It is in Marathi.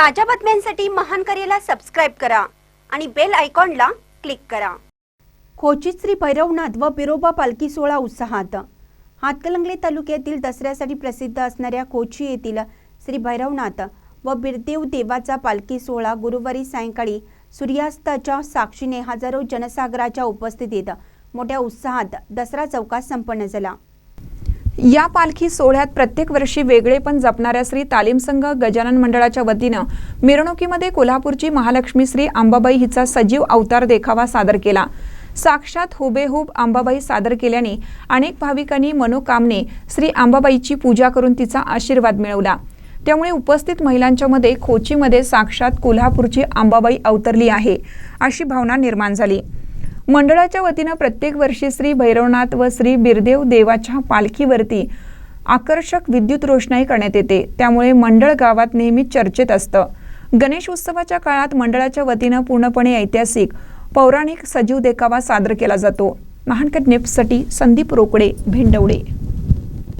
ताज्या बातम्यांसाठी महान करेला सबस्क्राईब करा आणि बेल आयकॉनला क्लिक करा. खोचित श्री भैरवनाथ व बिरोबा पालखी सोहळा उत्साहात. हातकलंगले तालुक्यातील दसऱ्यासाठी प्रसिद्ध असणाऱ्या कोची येथील श्री भैरवनाथ व बिरदेव देवाचा पालखी सोहळा गुरुवारी सायंकाळी सूर्यास्ताच्या साक्षीने हजारो जनसागराच्या उपस्थितीत मोठ्या उत्साहात दसरा चौकात संपन्न झाला. या पालखी सोहळ्यात प्रत्येक वर्षी वेगळेपण जपणाऱ्या श्री तालीम संघ गजानन मंडळाच्या वतीनं मिरवणुकीमध्ये कोल्हापूरची महालक्ष्मी श्री अंबाबाई हिचा सजीव अवतार देखावा सादर केला. साक्षात हुबेहूब अंबाबाई सादर केल्याने अनेक भाविकांनी मनोकामने श्री अंबाबाईची पूजा करून तिचा आशीर्वाद मिळवला. त्यामुळे उपस्थित महिलांच्या मध्ये खोचीमध्ये साक्षात कोल्हापूरची अंबाबाई अवतरली आहे अशी भावना निर्माण झाली. मंडळाच्या वतीनं प्रत्येक वर्षी श्री भैरवनाथ व श्री बिरदेव देवाच्या पालखीवरती आकर्षक विद्युत रोषणाई करण्यात येते. त्यामुळे मंडळ गावात नेहमी चर्चेत असतं. गणेश उत्सवाच्या काळात मंडळाच्या वतीनं पूर्णपणे ऐतिहासिक पौराणिक सजीव देखावा सादर केला जातो. महानकट नेपसाठी संदीप रोकडे भेंडवडे.